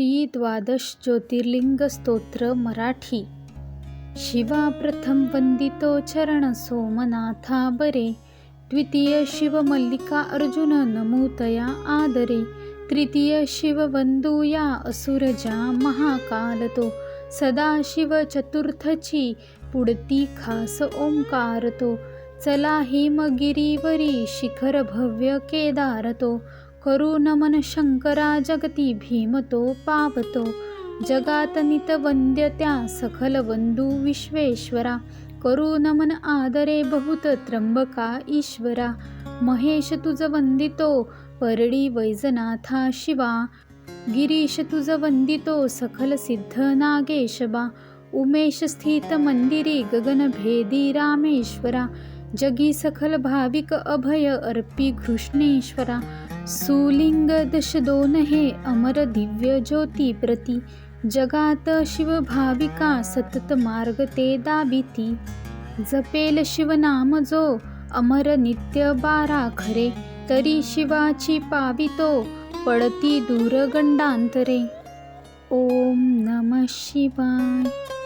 श्री द्वादश ज्योतिर्लिंग स्तोत्र मराठी। शिवा प्रथम वंदितो चरण सोमनाथा बरे। द्वितीय शिव मल्लिका अर्जुन नमूतया आदरे। तृतीय शिव वंदूया असुरजा महाकाल तो सदाशिव चतुर्थची पुढती खास ओंकार तो चला हिमगिरीवरी शिखर भव्य केदार तो करू नमन शंकरा जगती भीमतो पावतो. जगात नित वंद्य त्या सखल वंदू विश्वेश्वरा. करू नमन आदरे बहुत त्र्यंबका ईश्वरा. महेश तुझ वंदितो परडी वैजनाथा शिवा. गिरीश तुझ वंदितो सखल सिद्ध नागेशबा. उमेश स्थित मंदिरी गगनभेदी रामेश्वरा जगी सखल भाविक अभय अर्पी घृष्णेश्वरा सुलिंग दश दोन हे अमर दिव्य ज्योती प्रती जगात शिव भाविका सतत मार्ग ते दाबिती जपेल शिवनाम जो अमर नित्य बारा खरे तरी शिवाची पावितो पडती दूर गंडांतरे ओम नम शिवाय।